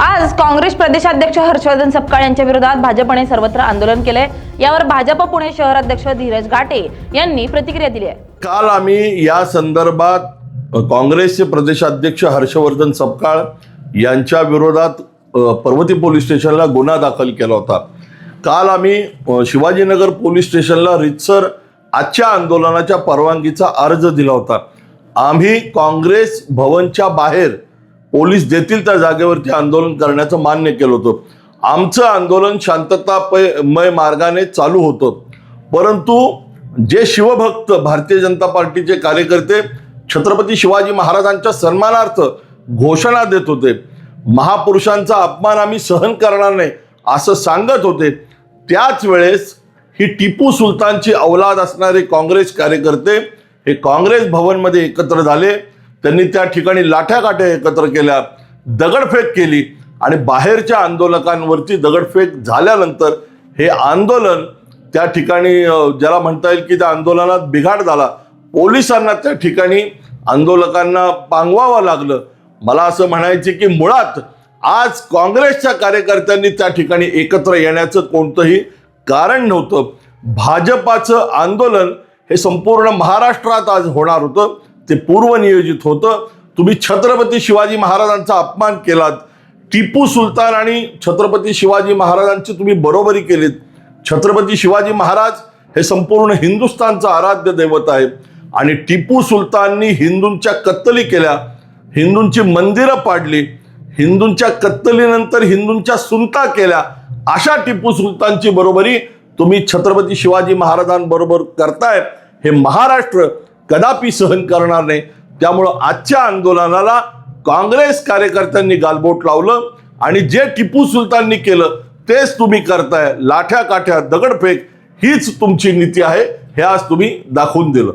आज काँग्रेस प्रदेशाध्यक्ष हर्षवर्धन सपकाळ यांच्या विरोधात भाजपने सर्वत्र आंदोलन केलंय. यावर भाजप पुणे शहराध्यक्ष धीरज घाटे यांनी प्रतिक्रिया दिली आहे. काल आम्ही या संदर्भात काँग्रेसचे प्रदेशाध्यक्ष हर्षवर्धन सपकाळ यांच्या विरोधात पर्वती पोलीस स्टेशनला गुन्हा दाखल केला होता. काल आम्ही शिवाजीनगर पोलीस स्टेशनला रितसर आजच्या आंदोलनाच्या परवानगीचा अर्ज दिला होता. आम्ही काँग्रेस भवनच्या बाहेर पोलीस देतील त्या जागेवरती आंदोलन करण्याचं मान्य केलं होतं. आमचं आंदोलन शांततामय मार्गाने चालू होतं. परंतु जे शिवभक्त भारतीय जनता पार्टीचे कार्यकर्ते छत्रपती शिवाजी महाराजांच्या सन्मानार्थ घोषणा देत होते महापुरुषांचा अपमान आम्ही सहन करणार नाही असं सांगत होते त्याच वेळेस ही टिपू सुलतानची अवलाद असणारे काँग्रेस कार्यकर्ते हे काँग्रेस भवनमध्ये एकत्र झाले. त्यांनी त्या ठिकाणी लाठ्याकाठ्या एकत्र केल्या दगडफेक केली आणि बाहेरच्या आंदोलकांवरती दगडफेक झाल्यानंतर हे आंदोलन त्या ठिकाणी ज्याला म्हणता येईल की त्या आंदोलनात बिघाड झाला. पोलिसांना त्या ठिकाणी आंदोलकांना पांगवावं लागलं. मला असं म्हणायचे की मुळात आज काँग्रेसच्या कार्यकर्त्यांनी त्या ठिकाणी एकत्र येण्याचं कोणतंही कारण नव्हतं. भाजपाचं आंदोलन हे संपूर्ण महाराष्ट्रात आज होणार होतं. ते पूर्वनियोजित होतं. तुम्ही छत्रपती शिवाजी महाराजांचा अपमान केलात. टिपू सुलतान आणि छत्रपती शिवाजी महाराजांची तुम्ही बरोबरी केलीत. छत्रपती शिवाजी महाराज हे संपूर्ण हिंदुस्थानचं आराध्य दैवत आहे. आणि टिपू सुलताननी हिंदूंच्या कत्तली केल्या. हिंदूंची मंदिरं पाडली. हिंदूंच्या कत्तलीनंतर हिंदूंच्या सुनता केल्या. अशा टिपू सुलतानची बरोबरी तुम्ही छत्रपती शिवाजी महाराजांबरोबर करताय. हे महाराष्ट्र कदापि सहन करणार नाही. त्यामुळं आजच्या आंदोलनाला काँग्रेस कार्यकर्त्यांनी गालबोट लावलं आणि जे टिपू सुलताननी केलं तेच तुम्ही करताय. लाठ्या काठ्या दगडफेक हीच तुमची नीती आहे. हे आज तुम्ही दाखवून दिलं.